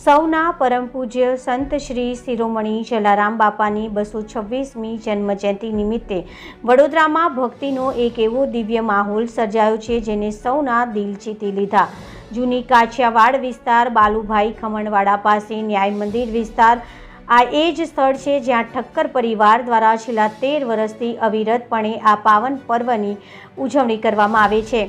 સૌના પરમ પૂજ્ય સંત શ્રી શિરોમણી જલારામ બાપાની બસો છવ્વીસમી જન્મજયંતિ નિમિત્તે વડોદરામાં ભક્તિનો એક એવો દિવ્ય માહોલ સર્જાયો છે જેને સૌના દિલ જીતી લીધા. જૂની કાછિયાવાડ વિસ્તાર, બાલુભાઈ ખમણવાડા પાસે ન્યાય મંદિર વિસ્તાર, આ એ જ સ્થળ છે જ્યાં ઠક્કર પરિવાર દ્વારા છેલ્લા તેર વર્ષથી અવિરતપણે આ પાવન પર્વની ઉજવણી કરવામાં આવે છે.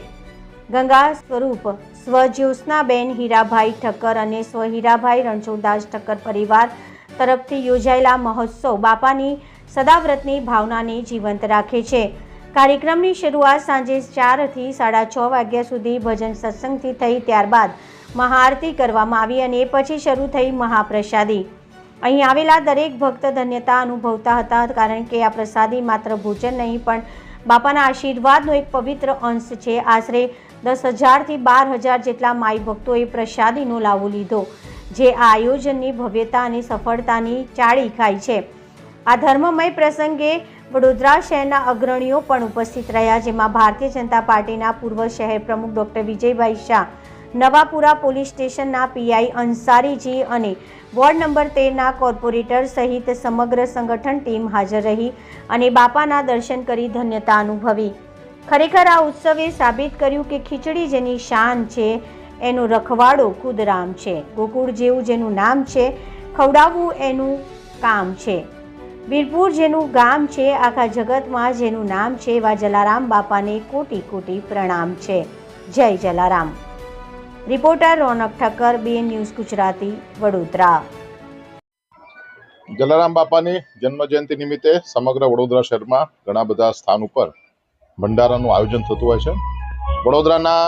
ગંગા સ્વરૂપ સ્વ જ્યોત્સનાબેન હીરાભાઈ ઠક્કર અને સ્વ હીરાભાઈ રણછોડદાસ ઠક્કર પરિવાર તરફથી યોજાયેલા મહોત્સવ બાપાની સદાવ્રતની ભાવનાને જીવંત રાખે છે. કાર્યક્રમની શરૂઆત સાંજે ચારથી સાડા છ વાગ્યા સુધી ભજન સત્સંગથી થઈ ત્યારબાદ મહાઆરતી કરવામાં આવી અને પછી શરૂ થઈ મહાપ્રસાદી. અહીં આવેલા દરેક ભક્ત ધન્યતા અનુભવતા હતા કારણ કે આ પ્રસાદી માત્ર ભોજન નહીં પણ બાપાના આશીર્વાદનો એક પવિત્ર અંશ છે. આશરે દસ હજારથી બાર હજાર જેટલા માઈ ભક્તોએ પ્રસાદીનો લાવો લીધો, જે આ આયોજનની ભવ્યતા અને સફળતાની ચાળી ખાય છે. આ ધર્મમય પ્રસંગે વડોદરા શહેરના અગ્રણીઓ પણ ઉપસ્થિત રહ્યા, જેમાં ભારતીય જનતા પાર્ટીના પૂર્વ શહેર પ્રમુખ ડૉક્ટર વિજયભાઈ શાહ નવાપુરા પોલીસ સ્ટેશનના પીઆઈ અંસારીજી અને વોર્ડ નંબર તેરના કોર્પોરેટર સહિત સમગ્ર સંગઠન ટીમ હાજર રહી અને બાપાના દર્શન કરી ધન્યતા અનુભવી. ખરેખર આ ઉત્સવે સાબિત કર્યું કે ખીચડી જેની શાન છે, એનો રખવાડો ખુદરામ છે. ગોકુળ જેવું જેનું નામ છે, ખવડાવવું એનું કામ છે. વીરપુર જેનું ગામ છે, આખા જગતમાં જેનું નામ છે, એવા જલારામ બાપાને કોટી કોટી પ્રણામ છે. જય Jalaram. Reporter Ronak Thakkar, B news Gujarati, Vadodara. Jalaram બાપાની જન્મજયંતિ નિમિત્તે સમગ્ર વડોદરા શહેરમાં ઘણા બધા સ્થાન ઉપર ભંડારાનું આયોજન થતું હોય છે. વડોદરાના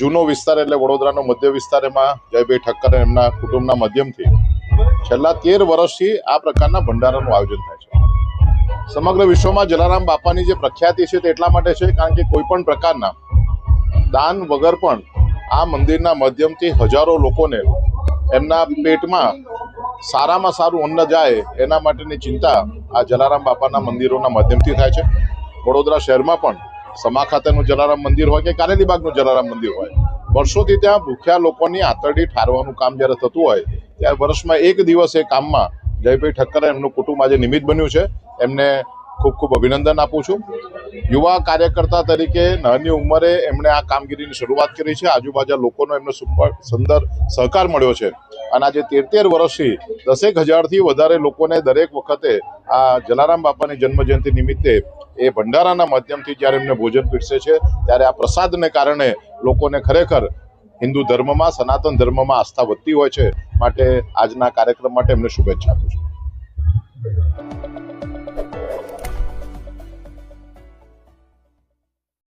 જૂનો વિસ્તાર એટલે વડોદરાનો મધ્ય વિસ્તાર, એમાં જયભાઈ ઠક્કર એમના કુટુંબના માધ્યમથી છેલ્લા તેર વર્ષથી આ પ્રકારના ભંડારાનું આયોજન થાય છે. સમગ્ર વિશ્વમાં જલારામ બાપાની જે પ્રખ્યાતિ છે તે એટલા માટે છે કારણ કે કોઈ પણ પ્રકારના દાન વગર પણ આ મંદિરના માધ્યમથી હજારો લોકોને એમના પેટમાં સારામાં સારું અન્ન જાય એના માટેની ચિંતા આ જલારામ બાપાના મંદિરોના માધ્યમથી થાય છે. વડોદરા શહેરમાં પણ સમા ખાતેનું જલારામ મંદિર હોય કે કારેલીબાગનું જલારામ મંદિર હોય, વર્ષોથી ત્યાં ભૂખ્યા લોકોની આંતરડી ઠારવાનું કામ જ્યારે થતું હોય, ત્યારે વર્ષમાં એક દિવસ એ કામમાં જયભાઈ ઠક્કરે એમનું કુટુંબ આજે નિમિત્ત બન્યું છે. એમને ખૂબ ખૂબ અભિનંદન આપું છું. યુવા કાર્યકર્તા તરીકે નાની ઉંમરે એમણે આ કામગીરીની શરૂઆત કરી છે. આજુબાજુ લોકોનો એમને સુંદર સહકાર મળ્યો છે. અને આજે તેર વર્ષથી દસેક હજારથી વધારે લોકોને દરેક વખતે આ જલારામ બાપાની જન્મજયંતિ નિમિત્તે એ ભંડારાના માધ્યમથી જ્યારે એમને ભોજન પીરસે છે, ત્યારે આ પ્રસાદને કારણે લોકોને ખરેખર હિન્દુ ધર્મમાં, સનાતન ધર્મમાં આસ્થા વધતી હોય છે. માટે આજના કાર્યક્રમ માટે એમને શુભેચ્છા આપું છું.